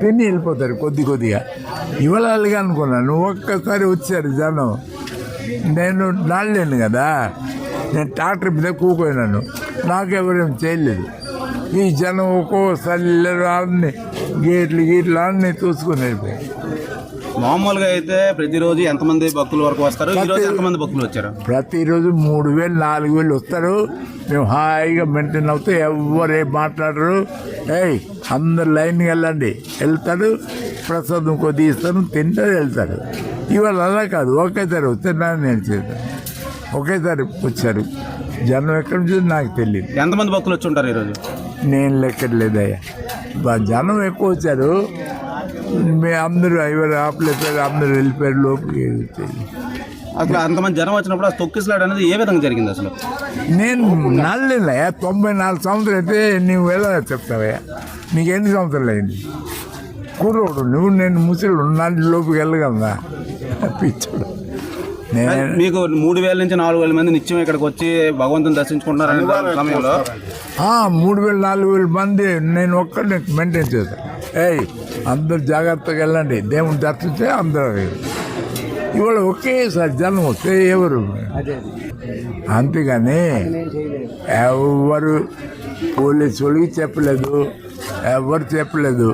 తిని వెళ్ళిపోతారు కొద్ది కొద్దిగా. ఇవాళ అనుకున్నా అనుకున్నాను నువ్వు ఒక్కసారి వచ్చారు జనం. నేను నాడలేను కదా. నేను ట్రాక్టర్ మీద కూకోయినాను నాకెవరేం చేయలేదు. ఈ జనం ఒక్కోసారి అన్ని గేట్లు గీట్లు అన్నీ చూసుకుని వెళ్ళిపోయాయి మామూలుగా అయితే ప్రతిరోజు ఎంతమంది భక్తుల వరకు వస్తారు? ఈ రోజు ఎంతమంది భక్తులు వచ్చారు? ప్రతిరోజు మూడు వేలు నాలుగు వేలు వస్తారు. మేము హాయిగా మెయింటైన్ అవుతూ ఎవరు ఏం మాట్లాడరు. ఏయ్ అందరు లైన్కి వెళ్ళండి. వెళ్తాడు ప్రసాదం కొద్ది ఇస్తాను తింటారు వెళ్తారు. ఇవాళ అలా కాదు. ఒకేసారి వస్తే నేను చేస్తాను ఒకేసారి వచ్చారు. జనం ఎక్కడి నుంచి నాకు తెలియదు ఎంతమంది భక్తులు వచ్చి ఉంటారు ఈరోజు? నేను లెక్కలేదయ్యా. బా- జనం ఎక్కువ వచ్చారు. మీ అందరూ ఎవరు ఆపలేపారు అందరూ వెళ్ళిపోయారు లోపలికి తెలియదు అసలు అంతమంది జనం వచ్చినప్పుడు ఆ తొక్కిసలాట అనేది ఏ విధంగా జరిగింది అసలు? నేను నల్లయ్యా తొంభై నాలుగు సంవత్సరాలు అయితే నువ్వు ఎలా చెప్తావయ్యా? నీకు ఎన్ని సంవత్సరాలు అయింది? కుర్రోడు నువ్వు నేను ముసలు నల్లి లోపుకి వెళ్ళగలదా పిచ్చుడు. నేను మీకు మూడు వేల నుంచి నాలుగు వేల మంది నిత్యం ఇక్కడికి వచ్చి భగవంతుని ఆ, మూడు వేల నాలుగు వేల మంది నేను ఒక్కడిని మెయింటైన్ చేస్తాను ఏయ్ అందరు జాగ్రత్తగా వెళ్ళండి. దేవుని దర్శించే అందరూ ఇవాళ ఒకేసారి జనం వస్తే ఎవరు? అంతేగాని ఎవరు పోలీసు వాళ్ళకి చెప్పలేదు ఎవరు చెప్పలేదు.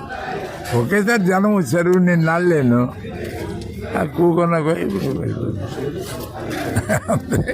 ఒకేసారి జనం వచ్చారు నేను నల్లేను ఆ కూకొన అంతే